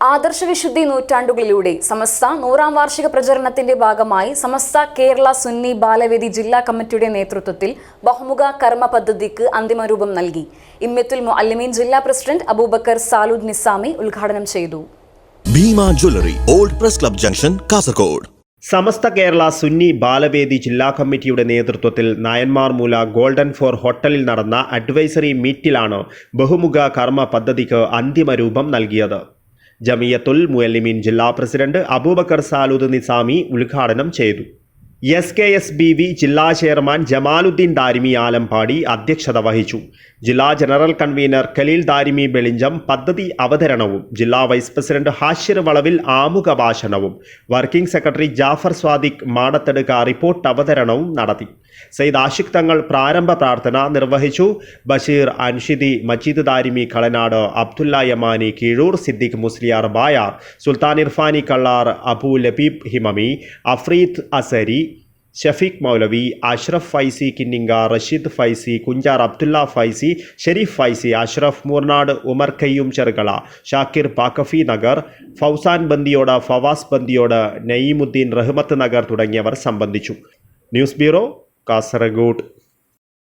ആദർശവിശുദ്ധി നൂറ്റാണ്ടുകളിലൂടെ സമസ്ത നൂറാം വാർഷിക പ്രചരണത്തിന്റെ ഭാഗമായി സമസ്ത കേരള സുന്നി ബാലവേദി ജില്ലാ കമ്മിറ്റിയുടെ നേതൃത്വത്തിൽ ബഹുമുഖ കർമ്മ പദ്ധതിക്ക് അന്തിമരൂപം നൽകി. ഇമ്മത്തുൽ മുഅല്ലിമീൻ ജില്ലാ പ്രസിഡന്റ് അബൂബക്കർ സാലൂദ് നിസാമി ഉദ്ഘാടനം ചെയ്തു. Bhima jewellery old press club junction Kasaragod. Samastha Kerala Sunni Balavedi ജില്ലാ കമ്മിറ്റിയുടെ നേതൃത്വത്തിൽ നായന്മാർമൂല ഗോൾഡൻ ഫോർ ഹോട്ടലിൽ നടന്ന അഡ്വൈസറി മീറ്റിലാണ് ബഹുമുഖ കർമ്മ പദ്ധതിക്ക് അന്തിമ രൂപം നൽകിയത്. ജമിയത്തുൽ മുയല്ലിമീൻ ജില്ലാ പ്രസിഡന്റ് അബൂബക്കർ സാലൂദ് നിസാമി ഉദ്ഘാടനം ചെയ്തു. S K S B V ജില്ലാ ചെയർമാൻ ജമാലുദ്ദീൻ ദാരിമി ആലമ്പാടി അധ്യക്ഷത വഹിച്ചു. ജില്ലാ ജനറൽ കൺവീനർ ഖലീൽ ദാരിമി ബെളിഞ്ചം പദ്ധതി അവതരണവും ജില്ലാ വൈസ് പ്രസിഡന്റ് ഹാഷിർ വളവിൽ ആമുഖ ഭാഷണവും working secretary Jafar Sadiq Madathedukka report അവതരണവും നടത്തി. സയ്യിദ് ആഷിഖ് തങ്ങൾ പ്രാരംഭ പ്രാർത്ഥന നിർവഹിച്ചു. ബഷീർ അൻഷിദി മജീദ് ദാരിമി കളനാട് അബ്ദുല്ല യമാനി കീഴൂർ സിദ്ദിഖ് മുസ്ലിയാർ ബായാർ സുൽത്താൻ ഇർഫാനി കള്ളാർ അബു ലബീബ് ഹിമമി അഫ്രീദ് അസരി ഷഫീഖ് മൗലവി അഷ്റഫ് ഫൈസി കിന്നിങ്ക റഷീദ് ഫൈസി കുഞ്ചാർ അബ്ദുല്ല ഫൈസി ഷെരീഫ് ഫൈസി അഷ്റഫ് മൂർനാട് ഉമർ കയ്യൂം ചെറുകള ഷാക്കിർ പാക്കഫി നഗർ ഫൗസാൻ ബന്ദിയോട് ഫവാസ് ബന്ദിയോട് നയീമുദ്ദീൻ റഹ്മത്ത് നഗർ തുടങ്ങിയവർ സംബന്ധിച്ചു. News bureau Kasaragod